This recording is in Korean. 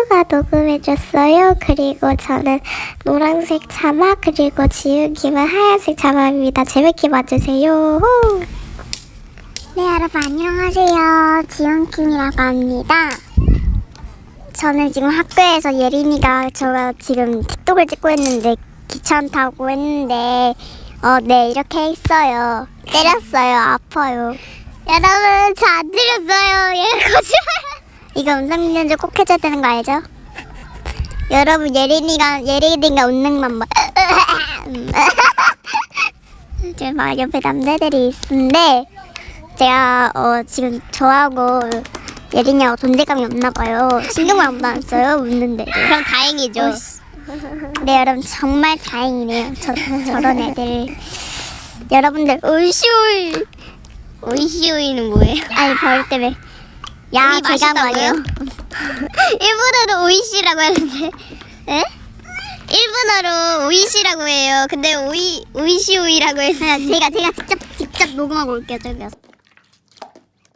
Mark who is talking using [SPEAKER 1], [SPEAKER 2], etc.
[SPEAKER 1] 친구가 녹음해줬어요. 그리고 저는 노란색 자막, 그리고 지우기는 하얀색 자막입니다. 재밌게 봐주세요. 호! 네, 여러분 안녕하세요. 지원킴이라고 합니다. 저는 지금 학교에서 예린이가 저가 지금 틱톡을 찍고 있는데 귀찮다고 했는데 어, 네 이렇게 했어요. 때렸어요. 아파요. 여러분 저안 때렸어요. 얘 거짓말. 이거 음성 연주 꼭 해줘야 되는 거 알죠? 여러분 예린이가 예린이가 웃는 것만 봐. 지금 막 옆에 남자들이 있는데 제가 어, 지금 저하고 예린이하고 존재감이 없나 봐요. 신경을 안 받았어요 웃는데.
[SPEAKER 2] 그럼 다행이죠.
[SPEAKER 1] 네 여러분 정말 다행이네요. 저 저런 애들. 여러분들 울쇼울
[SPEAKER 2] 오이시오이는 뭐예요?
[SPEAKER 1] 아니 벌 때문에 야 제가? 말이에요.
[SPEAKER 2] 일본어로 오이시라고 하는데, 에? 일본어로 오이시라고 해요. 근데 오이 오이시오이라고 해서
[SPEAKER 1] 제가 제가 직접 직접 녹음하고 올게요 저기요.